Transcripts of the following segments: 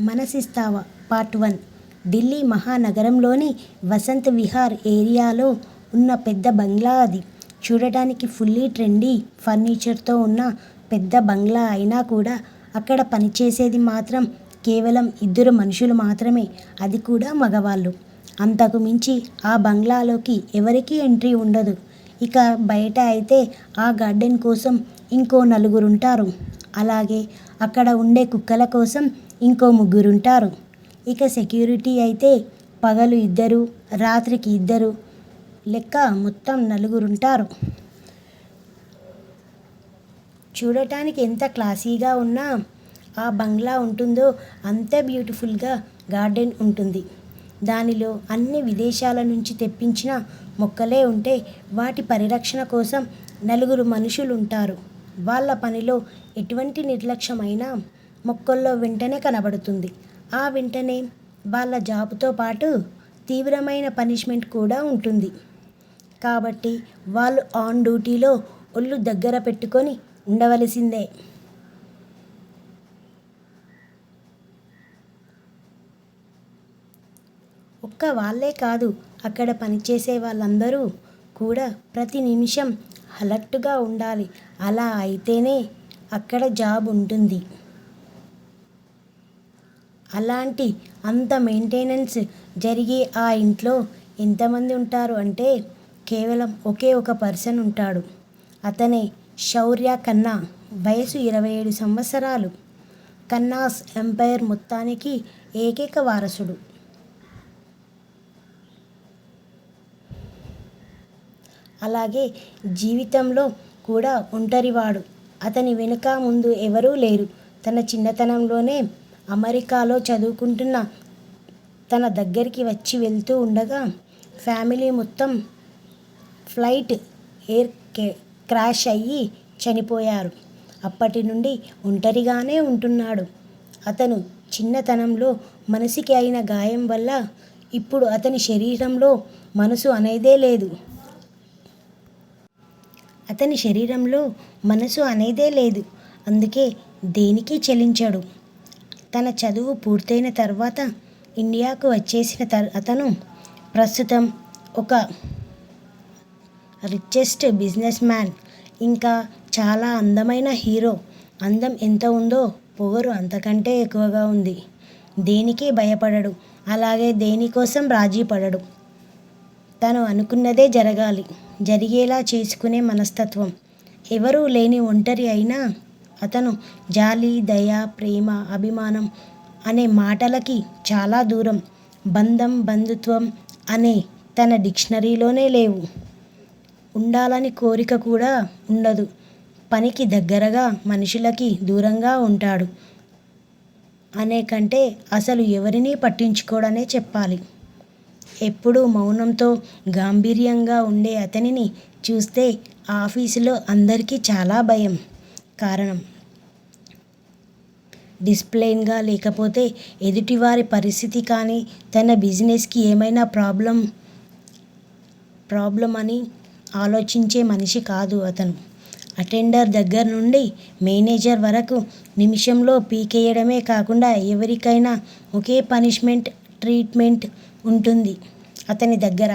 మనసిస్తావా? Part one. Delhi మహానగరంలోని వసంత్ విహార్ ఏరియాలో ఉన్న పెద్ద బంగ్లా అది. చూడటానికి ఫుల్లీ ట్రెండీ ఫర్నిచర్తో ఉన్న పెద్ద బంగ్లా అయినా కూడా అక్కడ పనిచేసేది మాత్రం కేవలం ఇద్దరు మనుషులు మాత్రమే. అది కూడా మగవాళ్ళు. అంతకు మించి ఆ బంగ్లాలోకి ఎవరికీ ఎంట్రీ ఉండదు. ఇక బయట అయితే ఆ గార్డెన్ కోసం ఇంకో నలుగురుంటారు. అలాగే అక్కడ ఉండే కుక్కల కోసం ఇంకో ముగ్గురుంటారు. ఇక సెక్యూరిటీ అయితే పగలు ఇద్దరు రాత్రికి ఇద్దరు లెక్క మొత్తం నలుగురుంటారు. చూడటానికి ఎంత క్లాసీగా ఉన్నా ఆ బంగ్లా ఉంటుందో అంత బ్యూటిఫుల్గా గార్డెన్ ఉంటుంది. దానిలో అన్ని విదేశాల నుంచి తెప్పించిన మొక్కలే ఉంటే వాటి పరిరక్షణ కోసం నలుగురు మనుషులు ఉంటారు వాళ్ళ పనిలో ఎటువంటి నిర్లక్ష్యమైనా మొక్కల్లో వెంటనే కనబడుతుంది. ఆ వెంటనే వాళ్ళ జాబుతో పాటు తీవ్రమైన పనిష్మెంట్ కూడా ఉంటుంది. కాబట్టి వాళ్ళు ఆన్ డ్యూటీలో ఒళ్ళు దగ్గర పెట్టుకొని ఉండవలసిందే. ఒక్క వాళ్ళే కాదు అక్కడ పనిచేసే వాళ్ళందరూ కూడా ప్రతి నిమిషం అలర్ట్గా ఉండాలి. అలా అయితేనే అక్కడ జాబ్ ఉంటుంది. అలాంటి అంత మెయింటెనెన్స్ జరిగే ఆ ఇంట్లో ఎంతమంది ఉంటారు అంటే కేవలం ఒకే ఒక పర్సన్ ఉంటాడు. అతనే శౌర్య కన్నా వయసు ఇరవై ఏడు సంవత్సరాలు. కన్నాస్ ఎంపైర్ మొత్తానికి ఏకైక వారసుడు. అలాగే జీవితంలో కూడా ఒంటరివాడు. అతని వెనుక ముందు ఎవరూ లేరు. తన చిన్నతనంలోనే అమెరికాలో చదువుకుంటున్న తన దగ్గరికి వచ్చి వెళ్తూ ఉండగా ఫ్యామిలీ మొత్తం ఫ్లైట్ ఎయిర్ క్రాష్ అయ్యి చనిపోయారు. అప్పటి నుండి ఒంటరిగానే ఉంటున్నాడు. అతను చిన్నతనంలో మనసుకి అయిన గాయం వల్ల ఇప్పుడు అతని శరీరంలో మనసు అనేదే లేదు. అతని శరీరంలో మనసు అనేదే లేదు. అందుకే దేనికి చెలించాడు. తన చదువు పూర్తయిన తర్వాత ఇండియాకు వచ్చేసిన తర్ అతను ప్రస్తుతం ఒక రిచెస్ట్ బిజినెస్ మ్యాన్ ఇంకా చాలా అందమైన హీరో అందం ఎంత ఉందో పొగరు అంతకంటే ఎక్కువగా ఉంది. దేనికి భయపడడు. అలాగే దేనికోసం రాజీ పడడు. తను అనుకున్నదే జరగాలి. జరిగేలా చేసుకునే మనస్తత్వం. ఎవరూ లేని ఒంటరి అయినా అతను జాలి దయ ప్రేమ అభిమానం అనే మాటలకి చాలా దూరం. బంధం బంధుత్వం అనే తన డిక్షనరీలోనే లేవు. ఉండాలని కోరిక కూడా ఉండదు. పనికి దగ్గరగా మనుషులకి దూరంగా ఉంటాడు. అనే కంటే అసలు ఎవరినీ పట్టించుకోడనే చెప్పాలి. ఎప్పుడూ మౌనంతో గాంభీర్యంగా ఉండే అతనిని చూస్తే ఆఫీసులో అందరికీ చాలా భయం. కారణం. డిసిప్లైన్గా లేకపోతే ఎదుటివారి పరిస్థితి కానీ తన బిజినెస్కి ఏమైనా ప్రాబ్లం ప్రాబ్లం అని ఆలోచించే మనిషి కాదు అతను. అటెండర్ దగ్గర నుండి మేనేజర్ వరకు నిమిషంలో పీకేయడమే కాకుండా ఎవరికైనా ఒకే పనిష్మెంట్ ట్రీట్మెంట్ ఉంటుంది అతని దగ్గర.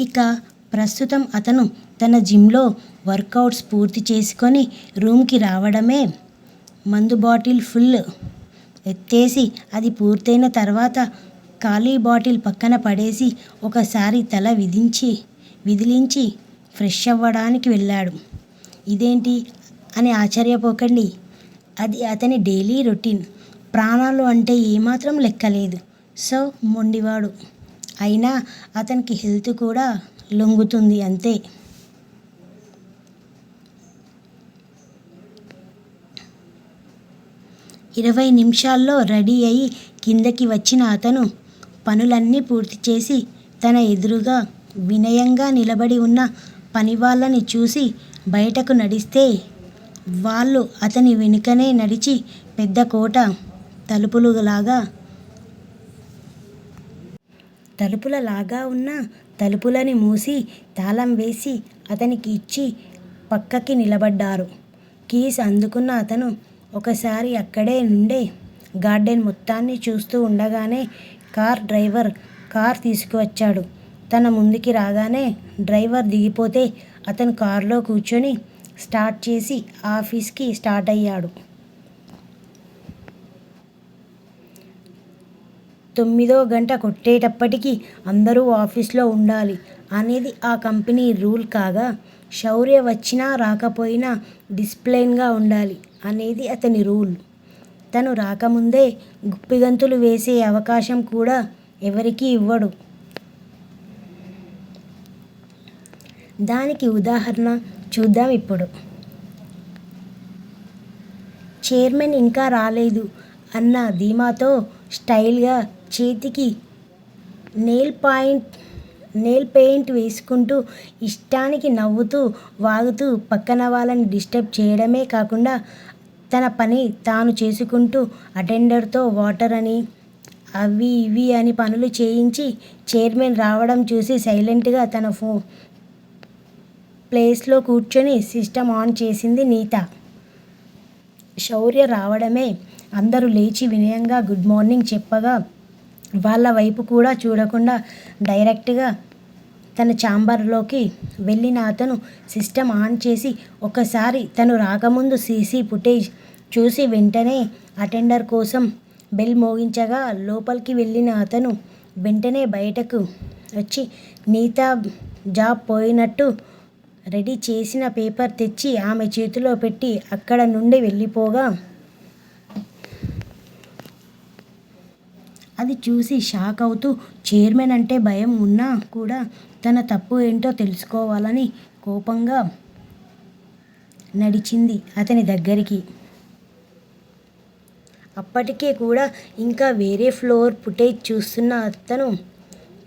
ఇక ప్రస్తుతం అతను తన జిమ్లో వర్కౌట్స్ పూర్తి చేసుకొని రూమ్కి రావడమే. మందు బాటిల్ ఫుల్ ఎత్తేసి అది పూర్తయిన తర్వాత ఖాళీ బాటిల్ పక్కన పడేసి ఒకసారి తల విధించి విదిలించి ఫ్రెష్ అవ్వడానికి వెళ్ళాడు. ఇదేంటి? అని ఆశ్చర్యపోకండి. అది అతని డైలీ రొటీన్. ప్రాణాలు అంటే ఏమాత్రం లెక్కలేదు. సో మొండివాడు. అయినా అతనికి హెల్త్ కూడా లొంగుతుంది అంతే. ఇరవై నిమిషాల్లో రెడీ అయి కిందకి వచ్చిన అతను పనులన్నీ పూర్తి చేసి తన ఎదురుగా వినయంగా నిలబడి ఉన్న పనివాళ్ళని చూసి బయటకు నడిస్తే వాళ్ళు అతని వెనుకనే నడిచి పెద్ద కోట తలుపులులాగా తలుపులలాగా ఉన్న తలుపులని మూసి తాళం వేసి అతనికి ఇచ్చి పక్కకి నిలబడ్డారు. కీస్ అందుకున్న అతను ఒకసారి అక్కడే నుండే గార్డెన్ మొత్తాన్ని చూస్తూ ఉండగానే కార్ డ్రైవర్ కార్ తీసుకువచ్చాడు. తన ముందుకి రాగానే డ్రైవర్ దిగిపోతే అతను కారులో కూర్చొని స్టార్ట్ చేసి ఆఫీస్కి స్టార్ట్ అయ్యాడు. తొమ్మిదో గంట కొట్టేటప్పటికి అందరూ ఆఫీస్లో ఉండాలి అనేది ఆ కంపెనీ రూల్ కాగా శౌర్య వచ్చినా రాకపోయినా డిసిప్లైన్గా ఉండాలి అనేది అతని రూల్. తను రాకముందే గుప్పిగంతులు వేసే అవకాశం కూడా ఎవరికీ ఇవ్వడు. దానికి ఉదాహరణ చూద్దాం ఇప్పుడు. చైర్మన్ ఇంకా రాలేదు అన్న ధీమాతో స్టైల్గా చేతికి నెయిల్ పాయింట్ నెయిల్ పెయింట్ వేసుకుంటూ ఇష్టానికి నవ్వుతూ వాగుతూ పక్కన వాళ్ళని డిస్టర్బ్ చేయడమే కాకుండా తన పని తాను చేసుకుంటూ అటెండర్తో వాటర్ అని అవి ఇవి అని పనులు చేయించి చైర్మన్ రావడం చూసి సైలెంట్గా తన ఫో ప్లేస్లో కూర్చొని సిస్టమ్ ఆన్ చేసింది నీత. శౌర్య రావడమే అందరూ లేచి వినయంగా గుడ్ మార్నింగ్ చెప్పగా వాళ్ళ వైపు కూడా చూడకుండా డైరెక్ట్గా తన ఛాంబర్లోకి వెళ్ళిన అతను సిస్టమ్ ఆన్ చేసి ఒకసారి తను రాకముందు సీసీ ఫుటేజ్ చూసి వెంటనే అటెండర్ కోసం బెల్ మోగించగా లోపలికి వెళ్ళిన అతను వెంటనే బయటకు వచ్చి నీతా జాబ్ పోయినట్టు రెడీ చేసిన పేపర్ తెచ్చి ఆమె చేతిలో పెట్టి అక్కడ నుండి వెళ్ళిపోగా అది చూసి షాక్ అవుతూ చైర్మన్ అంటే భయం ఉన్నా కూడా తన తప్పు ఏంటో తెలుసుకోవాలని కోపంగా నడిచింది అతని దగ్గరికి. అప్పటికే కూడా ఇంకా వేరే ఫ్లోర్ ఫుటేజ్ చూస్తున్న అతను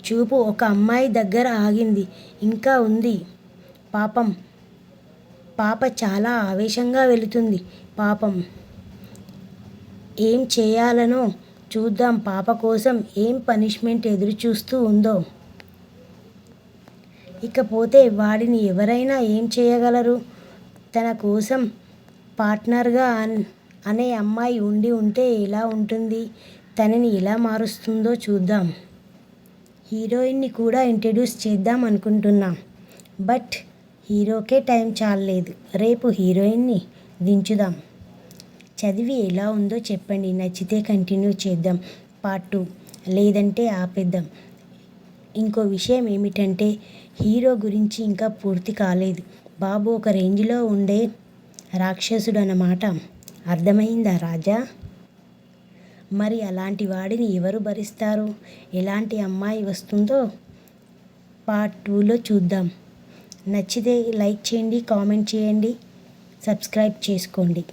చూపు ఒక అమ్మాయి దగ్గర ఆగింది. ఇంకా ఉంది. పాపం. పాప చాలా ఆవేశంగా వెళుతుంది. పాపం. ఏం చేయాలనో చూద్దాం పాప కోసం ఏం పనిష్మెంట్ ఎదురు చూస్తూ ఉందో. ఇకపోతే వాడిని ఎవరైనా ఏం చేయగలరు? తన కోసం పార్ట్నర్గా అనే అమ్మాయి ఉండి ఉంటే ఎలా ఉంటుంది? తనని ఎలా మారుస్తుందో చూద్దాం. హీరోయిన్ని కూడా ఇంట్రడ్యూస్ చేద్దాం అనుకుంటున్నాం. బట్ హీరోకే టైం చాలలేదు. రేపు హీరోయిన్ని దించుదాం. చదివి ఎలా ఉందో చెప్పండి. నచ్చితే కంటిన్యూ చేద్దాం. Part two. లేదంటే ఆపేద్దాం. ఇంకో విషయం ఏమిటంటే హీరో గురించి ఇంకా పూర్తి కాలేదు. బాబు ఒక రేంజ్లో ఉండే రాక్షసుడు అన్నమాట అర్థమైందా రాజా? మరి అలాంటి వాడిని ఎవరు భరిస్తారు? ఎలాంటి అమ్మాయి వస్తుందో పార్ట్ టూలో చూద్దాం. నచ్చితే లైక్ చేయండి కామెంట్ చేయండి సబ్స్క్రైబ్ చేసుకోండి.